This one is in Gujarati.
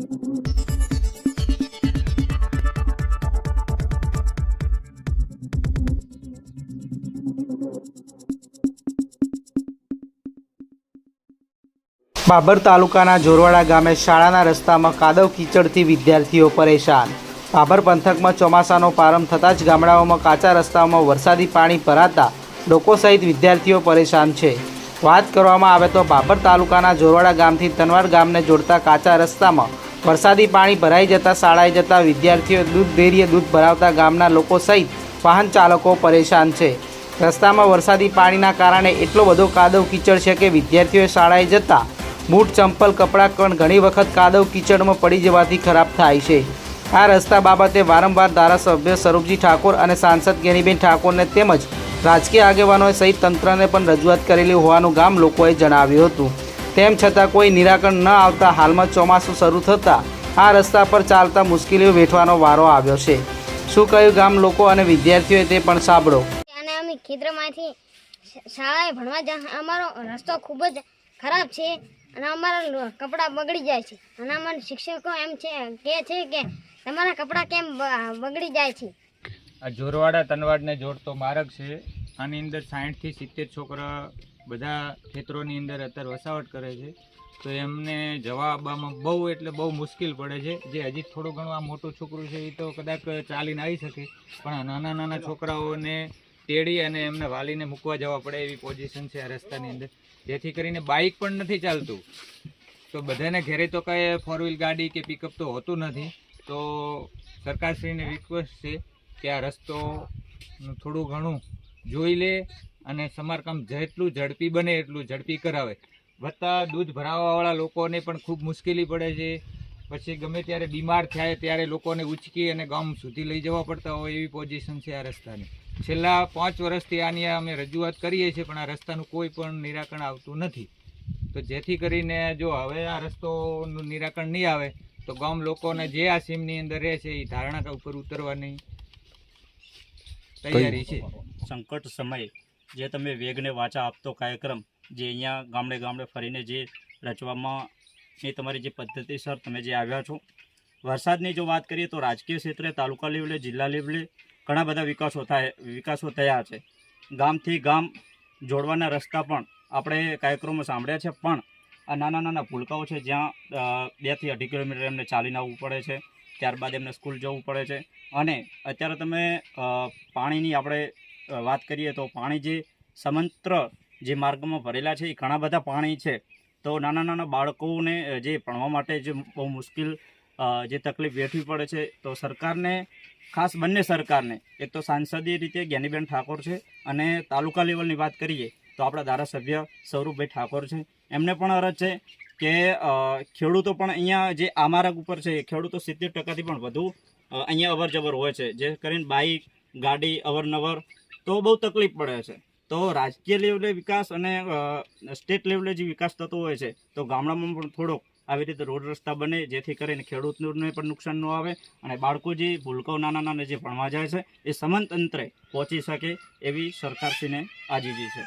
બાબર તાલુકાના જોરવાડા ગામે શાળાના રસ્તામાં કાદવ કીચડથી વિદ્યાર્થીઓ પરેશાન. બાબર પંથકમાં ચોમાસાનો પ્રારંભ થતાં જ ગામડાઓમાં કાચા રસ્તાઓમાં વરસાદી પાણી ભરાતા લોકો સહિત વિદ્યાર્થીઓ પરેશાન છે. વાત કરવામાં આવે તો બાબર તાલુકાના જોરવાડા ગામથી તનવાર ગામને જોડતા કાચા રસ્તામાં વરસાદી પાણી ભરાઈ જતા શાળાએ જતા વિદ્યાર્થીઓ દૂધ ધૈર્ય દૂધ ભરાવતા ગામના લોકો સહિત વાહન ચાલકો પરેશાન છે. રસ્તામાં વરસાદી પાણીના કારણે એટલો બધો કાદવ કીચડ છે કે વિદ્યાર્થીઓએ શાળાએ જતા બૂટ ચંપલ, કપડાં પણ ઘણી વખત કાદવ કીચડમાં પડી જવાથી ખરાબ થાય છે. આ રસ્તા બાબતે વારંવાર ધારાસભ્ય સ્વરૂપજી ઠાકોર અને સાંસદ ગેનીબેન ઠાકોરને તેમજ રાજકીય આગેવાનોએ સહિત તંત્રને પણ રજૂઆત કરેલી હોવાનું ગામ લોકોએ જણાવ્યું હતું. તેમ છતાં કોઈ નિરાકરણ ન આવતા હાલમાં ચોમાસું શરૂ થતાં આ રસ્તા પર ચાલતા મુશ્કેલીઓ વેઠવાનો વારો આવ્યો છે. શું કહ્યું ગામ લોકો અને વિદ્યાર્થીઓએ તે પણ સાંભળો? અને અમે ખેતરમાંથી શાળાએ ભણવા જા અમારો રસ્તો ખૂબ જ ખરાબ છે અને અમારા કપડાં બગડી જાય છે. અને અમારા શિક્ષકો એમ છે કહે છે કે તમારા કપડાં કેમ બગડી જાય છે? આ જોરવાડા તનવાડને જોડતો માર્ગ છે. આની અંદર સાઠથી સિત્તેર છોકરા બધા ખેતરોની અંદર અત્યારે વસાવટ કરે છે. તો એમને જવા આવવામાં બહુ એટલે બહુ મુશ્કેલ પડે છે. જે હજી થોડું ઘણું આ મોટું છોકરું છે એ તો કદાચ ચાલીને આવી શકે. પણ નાના નાના છોકરાઓને તેડી અને એમને વાલીને મૂકવા જવા પડે એવી પોઝિશન છે આ રસ્તાની અંદર. જેથી કરીને બાઇક પણ નથી ચાલતું. તો બધાને ઘેરે તો કાંઈ ફોર વ્હીલ ગાડી કે પિકઅપ તો હોતું નથી. તો સરકારશ્રીને રિક્વેસ્ટ છે કે આ રસ્તો થોડું ઘણું જોઈ લે અને સમારકામ જેટલું ઝડપી બને એટલું ઝડપી કરાવે. વત્તા દૂધ ભરાવાવાળા લોકોને પણ ખૂબ મુશ્કેલી પડે છે. પછી ગમે ત્યારે બીમાર થાય ત્યારે લોકોને ઉચકી અને ગામ સુધી લઈ જવા પડતા હોય એવી પોઝિશન છે આ રસ્તાની. છેલ્લા પાંચ વર્ષથી આની અમે રજૂઆત કરીએ છીએ પણ આ રસ્તાનું કોઈ પણ નિરાકરણ આવતું નથી. તો જેથી કરીને જો હવે આ રસ્તોનું નિરાકરણ નહીં આવે, તો ગામ લોકોને જે આ સીમની અંદર રહે છે એ ધારણા ઉપર ઉતરવાની તૈયારી છે? સંકટ સમયે જે તમે વેગને વાચા આપતો કાર્યક્રમ જે અહીંયા ગામડે ગામડે ફરીને જે રચવામાં એ તમારી જે પદ્ધતિસર તમે જે આવ્યા છો. વરસાદની જો વાત કરીએ તો રાજકીય ક્ષેત્રે તાલુકા લેવલે જિલ્લા લેવલે ઘણા બધા વિકાસો થાય વિકાસો થયા છે. ગામથી ગામ જોડવાના રસ્તા પણ આપણે કાર્યક્રમો સાંભળ્યા છે પણ આ નાના નાના ભૂલકાઓ છે જ્યાં બેથી અઢી કિલોમીટર એમને ચાલીને આવવું પડે છે. ત્યારબાદ એમને સ્કૂલ જવું પડે છે. અને અત્યારે તમે પાણીની આપણે વાત કરીએ તો પાણી જે સમંત્ર જે માર્ગમાં ભરેલા છે, એ ઘણા બધા પાણી છે. તો નાના નાના બાળકોને જે ભણવા માટે જે બહુ મુશ્કેલ જે તકલીફ વેઠવી પડે છે, તો સરકારને, ખાસ બંને સરકારને, એક તો સાંસદીય રીતે જ્ઞાનીબેન ઠાકોર છે અને તાલુકા લેવલની વાત કરીએ તો આપણા ધારાસભ્ય સૌરભભાઈ ઠાકોર છે. એમને પણ અરજ છે કે ખેડૂતો પણ અહીંયા જે આ માર્ગ ઉપર છે, ખેડૂતો સિત્તેર ટકાથી પણ વધુ અહીંયા અવરજવર હોય છે. જે કરીને બાઇક ગાડી, અવરનવર તો બહુ તકલીફ પડે છે. તો રાજકીય લેવલે વિકાસ અને સ્ટેટ લેવલે જે વિકાસ થતો હોય છે, તો ગામડામાં પણ થોડોક આવી રીતે રોડ રસ્તા બને, જેથી કરીને ખેડૂતને પણ નુકસાન ન આવે અને બાળકો જે ભૂલકાઓ નાના નાના જે ભણવા જાય છે, એ સમંત અંતરે પહોંચી શકે એવી સરકારશ્રીને આજીજી છે.